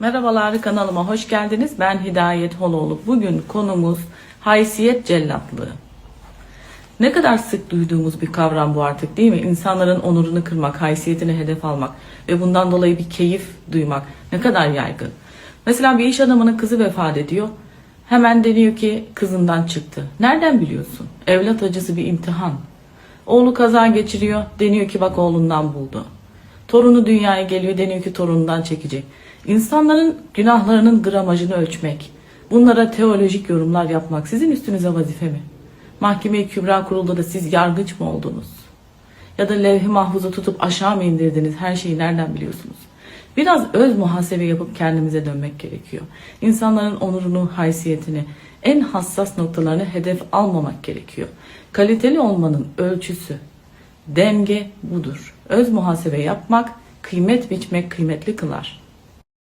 Merhabalar kanalıma hoş geldiniz. Ben Hidayet Holoğlu. Bugün konumuz haysiyet cellatlığı. Ne kadar sık duyduğumuz bir kavram bu artık değil mi? İnsanların onurunu kırmak, haysiyetini hedef almak ve bundan dolayı bir keyif duymak ne kadar yaygın. Mesela bir iş adamının kızı vefat ediyor. Hemen deniyor ki kızından çıktı. Nereden biliyorsun? Evlat acısı bir imtihan. Oğlu kaza geçiriyor. Deniyor ki bak oğlundan buldu. Torunu dünyaya geliyor deniyor ki torunundan çekecek. İnsanların günahlarının gramajını ölçmek, bunlara teolojik yorumlar yapmak sizin üstünüze vazife mi? Mahkeme-i Kübra kurulda da siz yargıç mı oldunuz? Ya da levh-i mahfuzu tutup aşağı mı indirdiniz? Her şeyi nereden biliyorsunuz? Biraz öz muhasebe yapıp kendimize dönmek gerekiyor. İnsanların onurunu, haysiyetini, en hassas noktalarını hedef almamak gerekiyor. Kaliteli olmanın ölçüsü, denge budur. Öz muhasebe yapmak, kıymet biçmek kıymetli kılar.